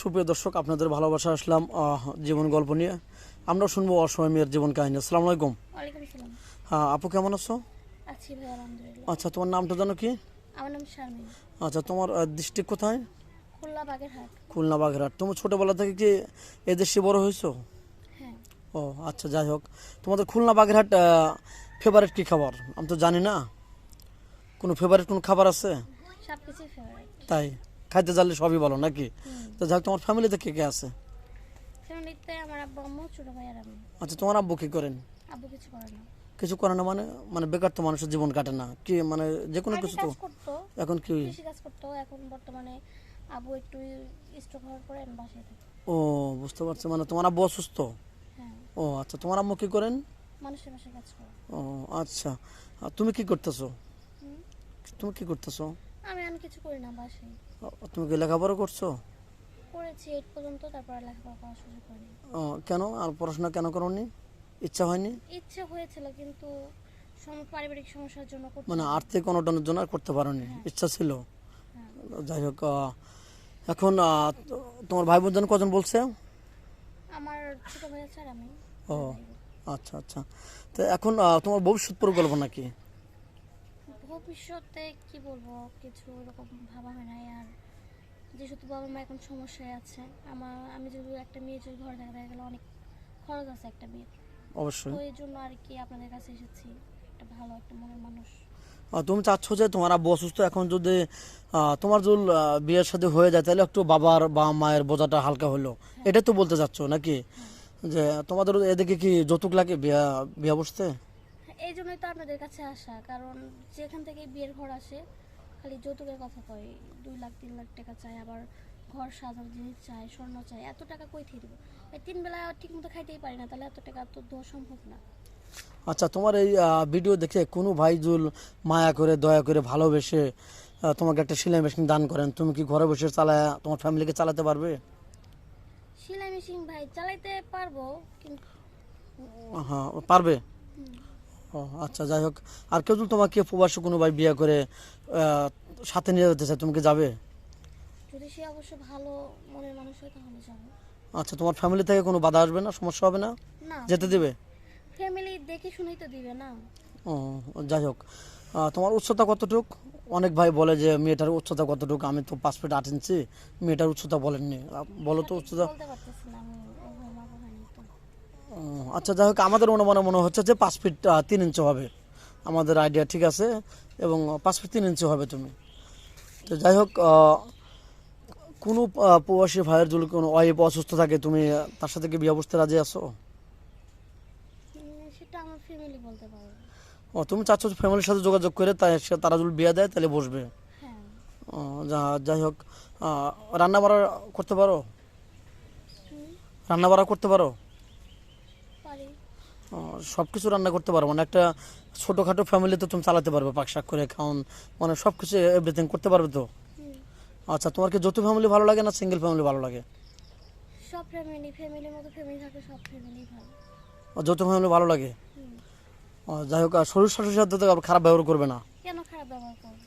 সুপ্রিয় দর্শক আপনাদের ভালোবাসা আসলাম জীবন গল্প নিয়ে। আমরা শুনব অসময় মেয়ের জীবন কাহিনী। আসসালামু আলাইকুম। হ্যাঁ আপু কেমন আছো? আচ্ছা তোমার নামটা জানো কি? আচ্ছা তোমার ডিস্ট্রিক্ট কোথায়? খুলনা বাগেরহাট। তুমি ছোটোবেলা থেকে কি এদেশে বড় হয়েছো? হ্যাঁ। ও আচ্ছা যাই হোক। তোমাদের খুলনা বাগেরহাট ফেভারিট কি খাবার? আমি তো জানি না। কোনো ফেভারিট কোনো খাবার আছে? তাই? খাইতে জানলে সবই বলো নাকি? তো যাই হোক তোমার ফ্যামিলিতে কে কে আছে? ফ্যামিলিতে আমার আব্বু আম্মু ছোট ভাই আর আমি। আচ্ছা তোমার আব্বু কি করেন? আব্বু কিছু করে না। কিছু করে না মানে মানে বেকার তো মানুষের জীবন কাটে না। কি মানে যে কোনো কিছু তো। এখন কি? কৃষি কাজ করতো এখন বর্তমানে আব্বু একটু স্ট্রোক হওয়ার পরে আমি বাসায় থাকি। ও বুঝতে পারছি মানে তোমার আব্বু অসুস্থ? হ্যাঁ। ও আচ্ছা তোমার আম্মু কি করেন? মানুষের বাসায় কাজ করে। ও আচ্ছা। তুমি কি করতেছো? তুমি কি করতেছো? আমি আমি কিছু করি না বাসায়। তুমি কি লেখাপড়া করছ? করেছি এইট পর্যন্ত তারপরে লেখাপড়া করার সুযোগ হয়নি। ও, কেন? আর পড়াশোনা কেন করোনি? ইচ্ছা হয়নি? ইচ্ছে হয়েছিল কিন্তু সম- পারিবারিক সমস্যার জন্য করতে মানে আর্থিক অনটনের জন্য আর করতে পারোনি? ইচ্ছা ছিল? হ্যাঁ। যাই হোক এখন তোমার ভাই বোন কজন বলছে? আমার ছোট ভাই আছে আর আমি। ও আচ্ছা আচ্ছা। তো এখন তোমার ভবিষ্যৎ পরিকল্পনা কি? ভবিষ্যতে কি বলব? কিছু এরকম ভাবা হয় নাই। আর যেহেতু বাবা মা এখন সমস্যায় আছে আমার আমি যদি একটা মেয়ে যদি ঘরে থাকে দেখা গেলে অনেক খরচ আছে একটা মেয়ের। অবশ্যই। তো এই জন্য আর কি আপনাদের কাছে এসেছি একটা ভালো একটা মনের মানুষ। তুমি চাচ্ছ যে তোমার আব্বু অসুস্থ এখন যদি তোমার যদি বিয়ের সাথে হয়ে যায় তাহলে একটু বাবার বা মায়ের বোঝাটা হালকা হলো। এটা তো বলতে চাচ্ছ নাকি? যে তোমাদের এদিকে কি যৌতুক লাগে বিয়া বিয়া বসতে? এই জন্যই তো আপনাদের কাছে আসা কারণ যেখান থেকে বিয়ের ঘর আসে খালি যৌতুকের কথা কয় দুই লাখ তিন লাখ টাকা চাই আবার ঘর সাজানোর জিনিস চাই স্বর্ণ চাই এত টাকা কই থেকে দেবো? এই তিন বেলা ঠিক মতো খাইতেই পারি না তাহলে এত টাকা তো দেওয়া সম্ভব না। আচ্ছা তোমার এই ভিডিও দেখে কোনো ভাই জুল মায়া করে দয়া করে ভালোবেসে তোমাকে একটা সেলাই মেশিন দান করেন তুমি কি ঘরে বসে চালায় তোমার ফ্যামিলিকে চালাতে পারবে? সেলাই মেশিন ভাই চালাইতে পারব কিন্তু হ্যাঁ পারবে? ও আচ্ছা যাই হোক। আর কেউ যদি তোমাকে প্রবাসী কোনো ভাই বিয়ে করে সাথে নিয়ে যেতে চায় তুমি কি যাবে? যদি সে অবশ্য ভালো মনের মানুষ হয় তাহলে যাব। আচ্ছা তোমার ফ্যামিলি থেকে কোনো বাধা আসবে না? সমস্যা হবে না? না। যেতে দেবে? ফ্যামিলি দেখে শুনেই তো দিবে না। ও যাই হোক। তোমার উচ্চতা কতটুক? অনেক ভাই বলে যে মেয়েটার উচ্চতা কতটুক? আমি তো পাঁচ ফিট আট ইঞ্চি। মেয়েটার উচ্চতা বলেননি। বলো তো উচ্চতা বলতে পারতেছি না আমি ওভাবে মাপা হয়নি তো ও, আচ্ছা যাই হোক আমাদের অনুমানে মনে হচ্ছে যে পাঁচ ফিট তিন ইঞ্চি হবে। আমাদের আইডিয়া ঠিক আছে এবং পাঁচ ফিট তিন ইঞ্চি হবে তুমি। তো যাই হোক কোনো প্রবাসী ভাইয়ের যদি কোনো ওয়াইফ অসুস্থ থাকে তুমি তার সাথে কি বিয়ে বসতে রাজি আছো? পারবে ও তুমি চাচ্ছ ফ্যামিলির সাথে যোগাযোগ করে তাই তারা যদি বিয়ে দেয় তাহলে বসবে। হ্যাঁ। যা- যাই হোক রান্না বাড়া করতে পারো? রান্না বাড়া করতে পারি? সব কিছু রান্না করতে পারো মানে একটা ছোটোখাটো ফ্যামিলিতে তুমি চালাতে পারবে পাক শাক করে খাওন মানে সব কিছু এভরিথিং করতে পারবে তো? আচ্ছা তোমার কি যৌথ ফ্যামিলি ভালো লাগে না সিঙ্গেল ফ্যামিলি ভালো লাগে? সব ফ্যামিলি ফ্যামিলির মতো ফ্যামিলি থাকে সব ফ্যামিলি ভালো। যৌথ ফ্যামিলি ভালো লাগে? যাই হোক আর শরীর শাশুড়ির সাথে তো খারাপ ব্যবহার করবে না? কেন খারাপ ব্যবহার করব?